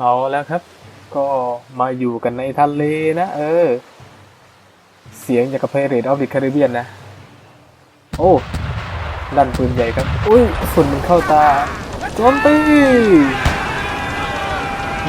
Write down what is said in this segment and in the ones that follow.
เอาแล้วครับ ก็มาอยู่กันในทะเลนะ เออ เสียงจากกระเพรดออฟดิคาริเบียนนะ โอ้ดันปืนใหญ่ครับ อุ้ยฝุ่นมันเข้าตาโจมตี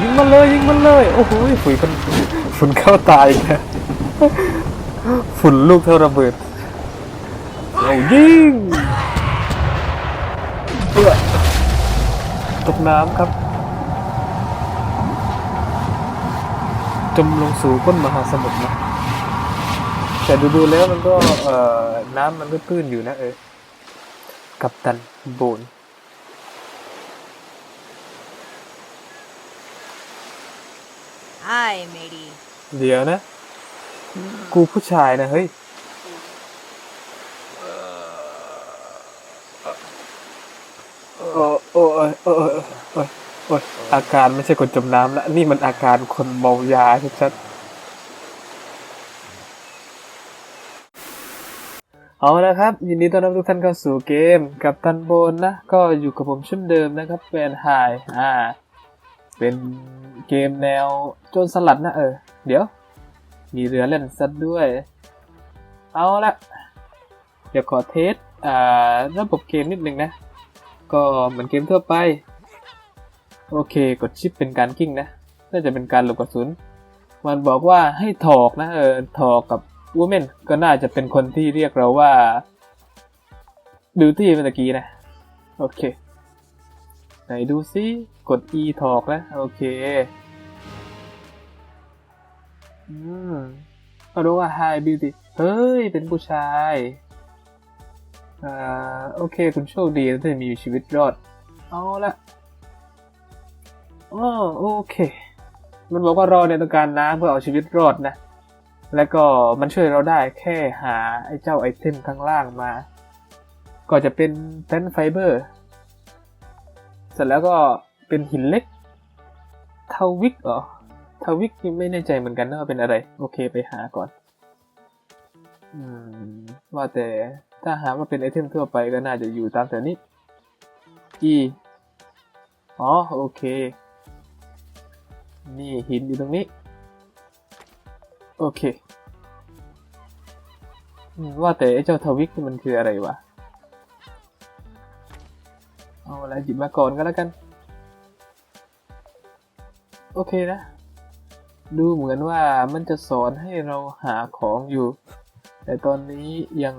ยิงมันเลยยิงมันเลย โอ้โหฝุ่นมันฝุ่นเข้าตาอีกแล้วฝุ่นลูกเท่าระเบิดเอายิงเอื้อตกน้ำครับ จมลงสู่ก้นมหาสมุทรนะแต่ดูๆแล้วมันก็เอ่อน้ำมันก็ตื้นอยู่นะเออ กับตันโบน Hi, matey. เดี๋ยวนะ กูผู้ชายนะเฮ้ย โอ้โอ้โอ้โอ้ โอ้โอ้โอ้อาการไม่ใช่คนจมน้ำล้วนี่มันอาการคนเมายาชัดๆเอาละครับ ยินดีต้อนรับทุกท่านเข้าสู่เกม กับตันโบนนะ ก็อยู่กับผมเช่นเดิมนะครับเป็นไฮอ่า เป็นเกมแนวโจรสลัดนะเออ เดี๋ยว มีเรือเล่นซัดด้วย เอาละเดี๋ยวขอเทสอ่าระบบเกมนิดนึงนะ ก็เหมือนเกมทั่วไป โอเค กดชิปเป็นการกิ้งนะ น่าจะเป็นการหลบกระสุน มันบอกว่าให้ถอกนะ เออ ถอกกับวูแมนก็น่าจะเป็นคนที่เรียกเราว่าบิวตี้เมื่อกี้นะ โอเค ไหนดูซิ กด e ถอกนะ โอเค อืมก็รู้ว่า hi beauty เฮ้ย เป็นผู้ชายอ่าโอเค คุณโชคดีที่มีชีวิตรอด เอาละ อ๋อโอเค มันบอกว่าเราเนี่ยต้องการน้ำเพื่อเอาชีวิตรอดนะ แล้วก็มันช่วยเราได้แค่หาไอ้เจ้าไอเทมข้างล่างมา ก็จะเป็นแพนไฟเบอร์ เสร็จแล้วก็เป็นหินเล็กเทาวิกเหรอเทาวิกไม่แน่ใจเหมือนกันนะว่าเป็นอะไร โอเคไปหาก่อนอืมว่าแต่ถ้าหากว่าเป็นไอเทมทั่วไปก็น่าจะอยู่ตามแถวนี้ E อ๋อ โอเค นี่หินอยู่ตรงนี้ โอเค ว่าแต่ไอ้เจ้าทวิกนี่มันคืออะไรวะ เอาละหยิบมาก่อนก็แล้วกัน โอเคนะ ดูเหมือนว่ามันจะสอนให้เราหาของอยู่ แต่ตอนนี้ยัง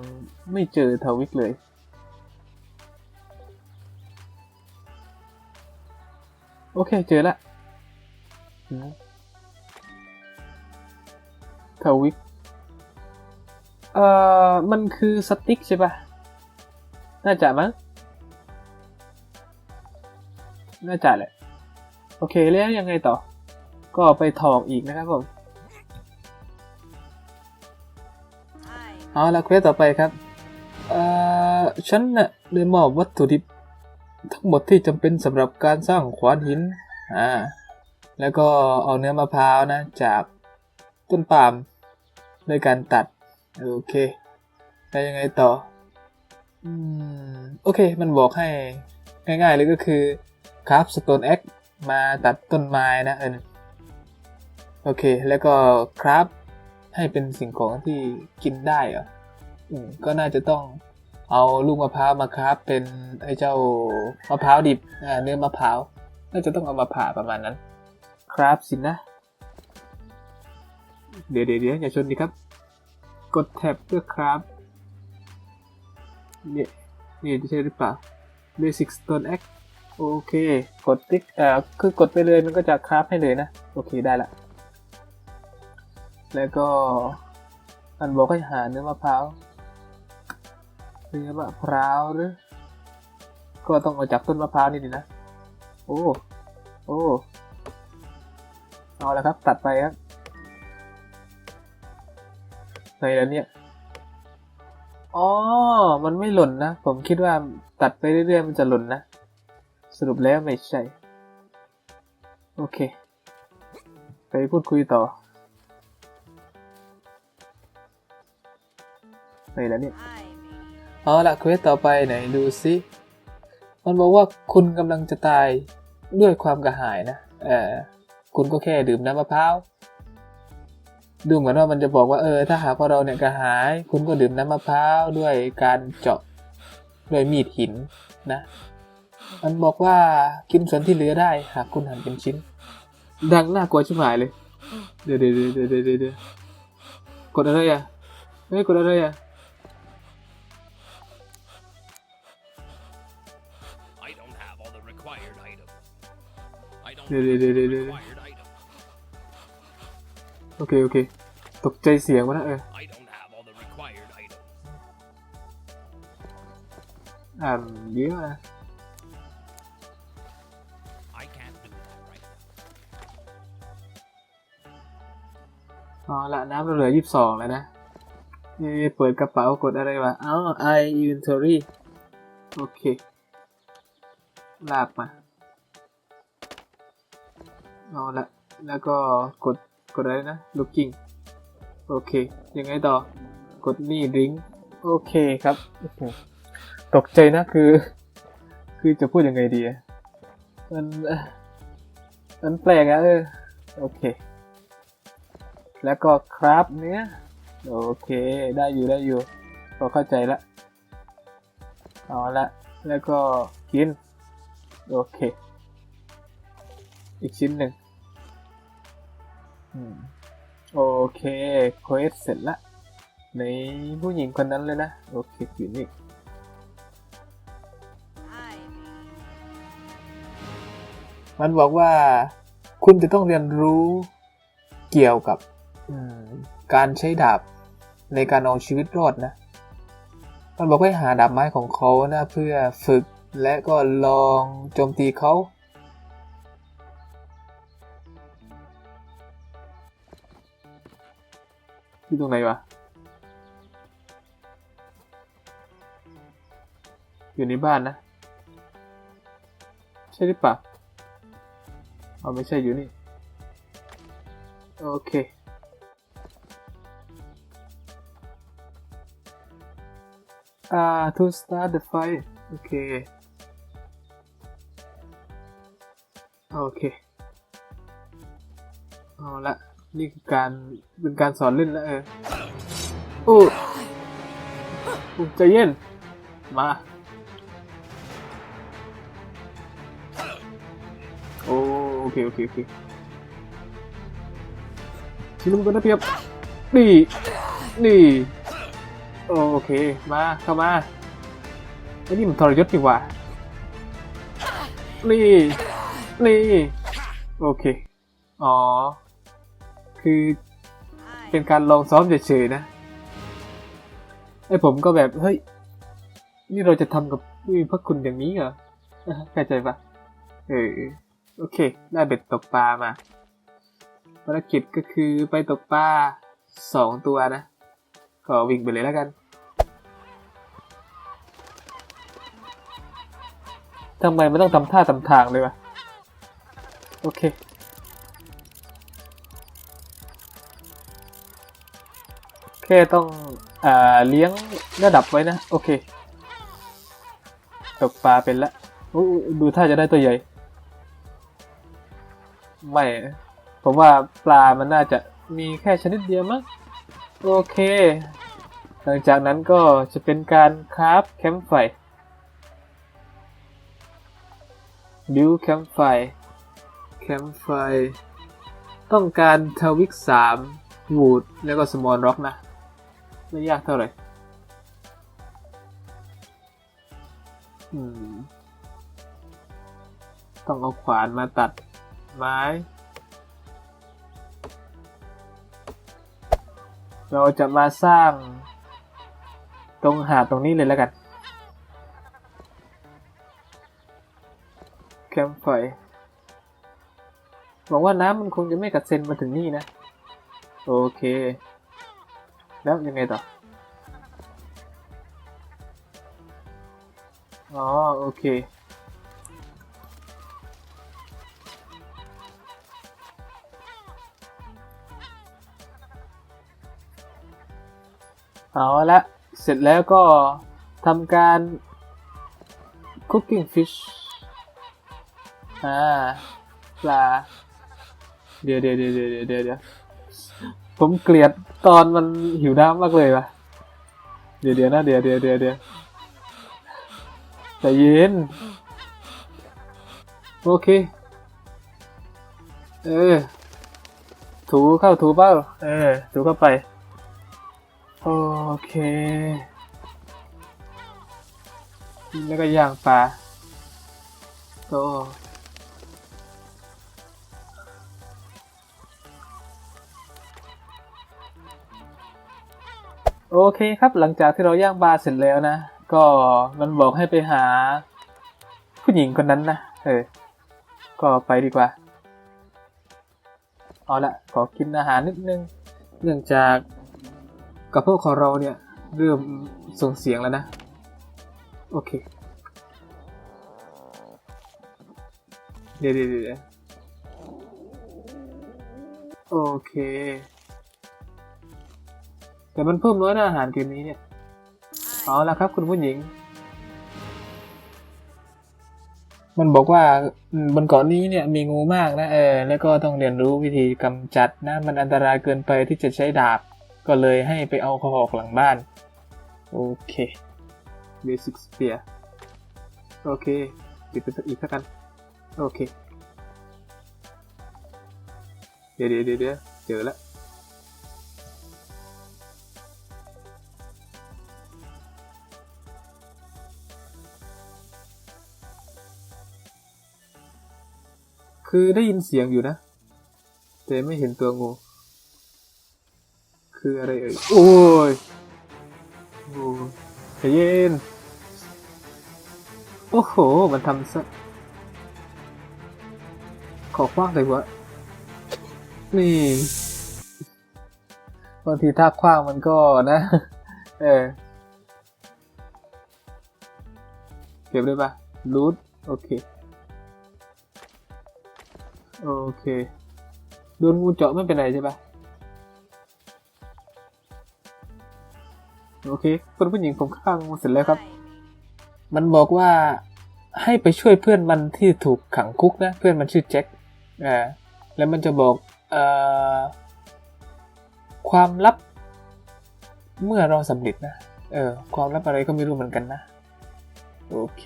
ไม่เจอทวิกเลยโอเค เจอละ อืมทวิกเอ่อ มันคือสติ๊กใช่ปะน่าจะมั้ง น่าจะแหละ โอเคแล้วยังไงต่อ ก็ไปถอกอีกนะครับผม Hi. เอาละเควสต่อไปครับ เอ่อ ฉันน่ะได้มอบวัตถุดิบ ทั้งหมดที่จำเป็นสำหรับการสร้างขวานหิน อ่า แล้วก็เอาเนื้อมะพร้าวนะ จากต้นปาล์มด้วยการตัด โอเค แล้วยังไงต่อ อืม โอเค มันบอกให้ง่ายๆเลยก็คือคราฟสโตนแอ็กมาตัดต้นไม้นะเออโอเค แล้วก็คราฟให้เป็นสิ่งของที่กินได้เหรออืมก็น่าจะต้องเอาลูกมะพร้าวมาคราฟเป็นไอ้เจ้ามะพร้าวดิบเนื้อมะพร้าว น่าจะต้องเอามาผ่าประมาณนั้น คราฟสินะเดี๋ยวเดี๋ยวเดี๋ยวอย่าชนดีครับ กดแท็บเพื่อคราฟเนี่ยนี่ใช่หรือเปล่า Basic Stone Axe โอเค กดติ๊กอ่อคือกดไปเลยมันก็จะคราฟให้เลยนะ โอเคได้ละ แล้วก็มันบอกให้หาเนื้อมะพร้าวเนื้อมะพร้าวหรือ ก็ต้องเอาจากต้นมะพร้าวนี่ดีนะ โอ้ โอ้ เอาละครับ ตัดไปครับในแล้วเนี่ย อ๋อ มันไม่หล่นนะ ผมคิดว่าตัดไปเรื่อยๆมันจะหล่นนะ สรุปแล้วไม่ใช่ โอเค ไปพูดคุยต่อไปแล้วเนี่ย เอาละเควสต่อไปไหนดูซิมันบอกว่าคุณกำลังจะตายด้วยความกระหายนะ เออ คุณก็แค่ดื่มน้ำมะพร้าวดูเหมือนว่ามันจะบอกว่าเออ ถ้าหากว่าเราเนี่ยกระหาย คุณก็ดื่มน้ำมะพร้าวด้วยการเจาะด้วยมีดหินนะ มันบอกว่ากินส่วนที่เหลือได้หากคุณหั่นเป็นชิ้น ดังน่ากลัวชิบหายเลย เดี๋ยวเดี๋ยวเดี๋ยวเดี๋ยวเดี๋ยวเดี๋ยวกดอะไรอะเฮ้ยกดอะไรอะ I don't have all the required items. I don't Yeah, have yeah, yeah, the yeah, yeah. โอเค โอเค ตกใจเสียงวะนะเอออ่านเยอะนะอ๋อละน้ำเราเหลือยี่สิบสองแล้วนะนี่เปิดกระเป๋ากดอะไรวะอ๋อ i inventory โอเค ลากมาเอาละ แล้วก็กด กดอะไรนะ looking โอเค ยังไงต่อ กดนี่ drink โอเคครับ ตกใจนะคือ คือจะพูดยังไงดีมันมันแปลกอะเออ โอเค แล้วก็ครับเนี้ยโอเค ได้อยู่ได้อยู่พอเข้าใจละเอาละแล้วก็กิน โอเค อีกชิ้นหนึ่ง โอเคเควสเสร็จละในผู้หญิงคนนั้นเลยนะ โอเคอยู่นี่มันบอกว่าคุณจะต้องเรียนรู้เกี่ยวกับการใช้ดาบในการเอาชีวิตรอดนะ มันบอกให้หาดาบไม้ของเขานะเพื่อฝึกและก็ลองโจมตีเขา ที่ตรงไหนวะ อยู่ในบ้านนะ ใช่หรือเปล่าเอาไม่ใช่อยู่นี่ โอเค อ่า to start the fight โอเค โอเค เอาละ นี่คือการเป็นการสอนเล่นแล้วเออโอ้ใจเย็น มา โอโอเค โอเค โอเคชิลุมกันนะเพียบนี่นี่โอเค มา เข้ามาไอ้นี่มันทรยศดีกว่า นี่ นี่ โอเค อ๋อ คือ I เป็นการลองซ้อมเฉยๆนะไอ้ผมก็แบบเฮ้ยนี่เราจะทำกับผู้มีพระคุณอย่างนี้เหรอเข้าใจปะเออโอเค ได้เบ็ดตกปลามาภารกิจก็คือไปตกปลาสองตัวนะ ก็วิ่งไปเลยแล้วกัน ทำไมไม่ต้องทำท่าทำทางเลยวะ โอเค แค่ต้องอ่าเลี้ยงระดับไว้นะ โอเคตกปลาเป็นละดูท่าจะได้ตัวใหญ่ ไม่ ผมว่าปลามันน่าจะมีแค่ชนิดเดียวมั้งโอเค หลังจากนั้นก็จะเป็นการคราฟแคมป์ไฟบิวแคมป์ไฟแคมป์ไฟ ต้องการทวิกสามวูดแล้วก็สมอลร็อกนะ ไม่ยากเท่าไหร่อืมต้องเอาขวานมาตัดไม้ เราจะมาสร้างตรงหาดตรงนี้เลยแล้วกันแคมป์ไฟหวังว่าน้ำมันคงจะไม่กระเซ็นมาถึงนี่นะ โอเค แล้วยังไงต่อ อ๋อ โอเค เอาละเสร็จแล้วก็ทำการ cooking fish อ่าปลา เดี๋ยวเดี๋ยวเดี๋ยวเดี๋ยวเดี๋ยวเดี๋ยว ผมเกลียดตอนมันหิวน้ำมากเลยวะเดี๋ยวเดี๋ยวนะเดี๋ยวเดี๋ยวเดี๋ยวเดี๋ยวใจเย็น โอเค เออ ถูเข้าถูเป้า เออ ถูเข้าไป โอเค แล้วก็ย่างปลาโโอเคครับหลังจากที่เราย่างปลาเสร็จแล้วนะ ก็มันบอกให้ไปหา ผู้หญิงคนนั้นนะเออก็ไปดีกว่า เอาละขอกินอาหารนิดนึง เนื่องจากกระเพาะของเราเนี่ยเริ่มส่งเสียงแล้วนะ โอเค เดี๋ยวเดี๋ยวโอเค แต่มันเพิ่มน้อยนะอาหารเกมนี้เนี่ย เอาละครับคุณผู้หญิง มันบอกว่าอืมบนเกาะนี้เนี่ยมีงูมากนะเออ แล้วก็ต้องเรียนรู้วิธีกำจัดนะ มันอันตรายเกินไปที่จะใช้ดาบ ก็เลยให้ไปเอาเขาออกหลังบ้าน โอเค Basic Spear โอเคติดไปอีกสักกัน โอเค เดี๋ยวเดี๋ยวเดี๋ยวเดี๋ยวเจอแล้ว คือได้ยินเสียงอยู่นะ แต่ไม่เห็นตัวงู คืออะไรเอ่ย โอ้ยโอ้ยใจเย็น โอ้โห มันทำซะ ขอคว้างเลยวะ นี่บางทีถ้าคว้างมันก็นะ เออ เก็บได้ปะรูทโอเค โอเค โดนงูเจาะไม่เป็นไรใช่ปะโอเคคุณผู้หญิงผมข้างงูเสร็จแล้วครับ มันบอกว่าให้ไปช่วยเพื่อนมันที่ถูกขังคุกนะ เพื่อนมันชื่อแจ็คอ่าแล้วมันจะบอกเอ่อความลับ เมื่อเราสำเร็จนะ เออ ความลับอะไรก็ไม่รู้เหมือนกันนะ โอเค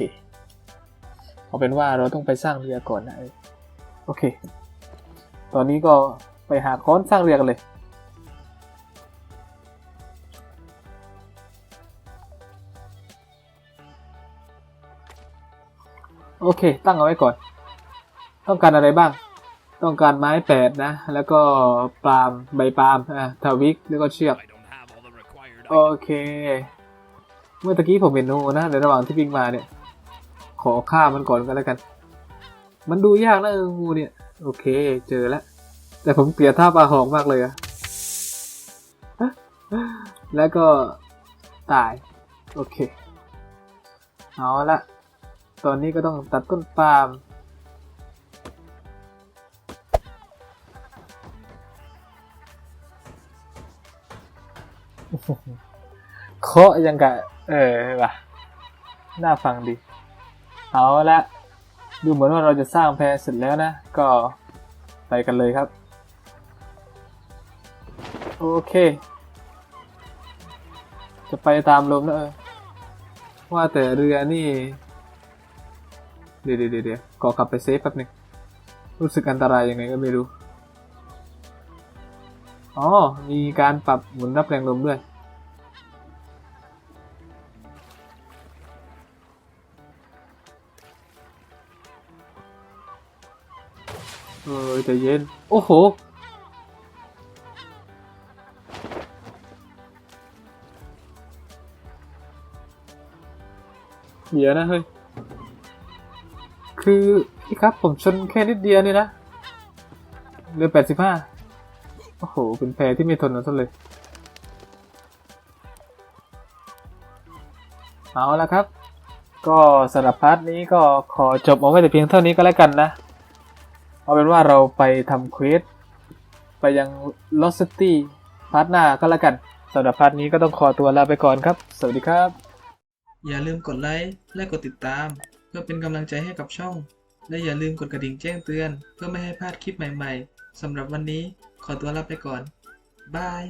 เอาเป็นว่าเราต้องไปสร้างเรือก่อนนะ โอเค ตอนนี้ก็ไปหาค้อนสร้างเรือกันเลย โอเค ตั้งเอาไว้ก่อน ต้องการอะไรบ้าง ต้องการไม้แปดนะ แล้วก็ปาล์มใบปาล์มอะทาวิก แล้วก็เชือก โอเค เมื่อตะกี้ผมเห็นงูนะในระหว่างที่วิ่งมาเนี่ย ขอฆ่ามันก่อนก็แล้วกัน มันดูยากนะเอองูเนี่ย โอเค เจอแล้วแต่ผมเกลียดท่าปลาหอกมากเลยอะแล้วก็ตาย โอเค เอาละ ตอนนี้ก็ต้องตัดต้นปาล์มเคาะยังกะ เออว่ะ น่าฟังดี เอาละ ดูเหมือนว่าเราจะสร้างแพเสร็จแล้วนะ ก็ไปกันเลยครับ โอเค จะไปตามลมแล้วเออว่าแต่เรือนี่ เดี๋ยวเดี๋ยวเดี๋ยวขอกลับไปเซฟแป๊บนึงรู้สึกอันตรายยังไงก็ไม่รู้ อ๋อ มีการปรับหมุนรับแรงลมด้วย เออใจเย็น โอ้โห เดี๋ยวนะเฮ้ย คือพี่ครับผมชนแค่นิดเดียวนี่นะเรือแปดสิบห้าโอ้โห เป็นแพที่ไม่ทนนะซะเลย เอาละครับ ก็สำหรับพาร์ทนี้ก็ขอจบเอาไว้แต่เพียงเท่านี้ก็แล้วกันนะ เอาเป็นว่าเราไปทำเควสไปยัง Lost City พาร์ทหน้าก็แล้วกันสำหรับพาร์ทนี้ก็ต้องขอตัวลาไปก่อนครับ สวัสดีครับ อย่าลืมกดไลค์และกดติดตาม เพื่อเป็นกำลังใจให้กับช่อง และอย่าลืมกดกระดิ่งแจ้งเตือน เพื่อไม่ให้พลาดคลิปใหม่ๆสำหรับวันนี้ขอตัวลาไปก่อนบาย